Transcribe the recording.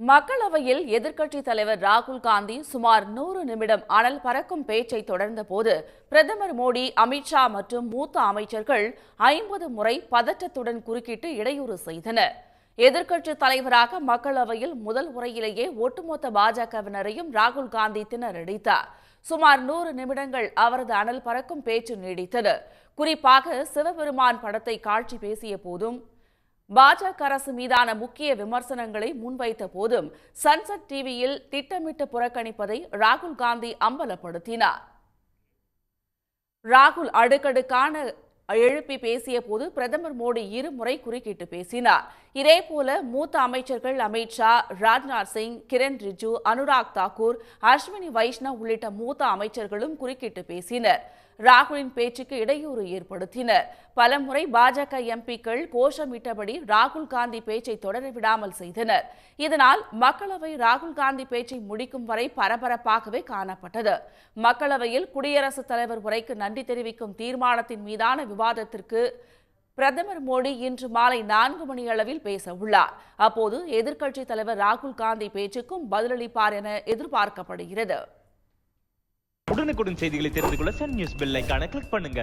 மக்களவையில் எதிர்க்கட்சித் தலைவர் ராகுல் காந்தி சுமார் நூறு நிமிடம் அனல் பறக்கும் பேச்சை தொடர்ந்த போது பிரதமர் மோடி அமித்ஷா மற்றும் மூத்த அமைச்சர்கள் ஐம்பது முறை பதற்றத்துடன் குறுக்கிட்டு இடையூறு செய்தனர். எதிர்க்கட்சித் தலைவராக மக்களவையில் முதல் உரையிலேயே ஒட்டுமொத்த பாஜகவினரையும் ராகுல் காந்தி திணறடித்தார். சுமார் நூறு நிமிடங்கள் அவரது அனல் பறக்கும் பேச்சு நீடித்தது. குறிப்பாக சிவபெருமான் படத்தை காட்சி பேசிய போதும் பாஜக அரசு மீதான முக்கிய விமர்சனங்களை முன்வைத்த போதும் சன்செட் டிவியில் திட்டமிட்டு புறக்கணிப்பதை ராகுல் காந்தி அம்பலப்படுத்தினார். ராகுல் அடுக்கடுக்கான எழுப்பி பேசிய போது பிரதமர் மோடி இருமுறை குறுக்கிட்டு பேசினார். இதேபோல மூத்த அமைச்சர்கள் அமித்ஷா ராஜ்நாத் சிங் கிரண் ரிஜு அனுராக் தாக்கூர் அஸ்வினி வைஷ்ணவ் உள்ளிட்ட மூத்த அமைச்சர்களும் குறுக்கிட்டு பேசினர். ராகுலின் பேச்சுக்கு இடையூறு ஏற்படுத்தினர். பலமுறை பாஜக எம்பிக்கள் கோஷமிட்டபடி ராகுல் காந்தி பேச்சை தொடர விடாமல் செய்தனர். இதனால் மக்களவை ராகுல் காந்தி பேச்சை முடிக்கும் வரை பரபரப்பாகவே காணப்பட்டது. மக்களவையில் குடியரசுத் தலைவர் உரைக்கு நன்றி தெரிவிக்கும் தீர்மானத்தின் மீதான விவாதத்திற்கு பிரதமர் மோடி இன்று மாலை நான்கு மணி அளவில் பேச உள்ளார். அப்போது எதிர்க்கட்சித் தலைவர் ராகுல் காந்தி பேச்சுக்கும் பதிலளிப்பார் என எதிர்பார்க்கப்படுகிறது. உடனுக்குடன் செய்திகளை தெரிந்து கொள்ள சன் நியூஸ் பெல் கிளிக் பண்ணுங்க.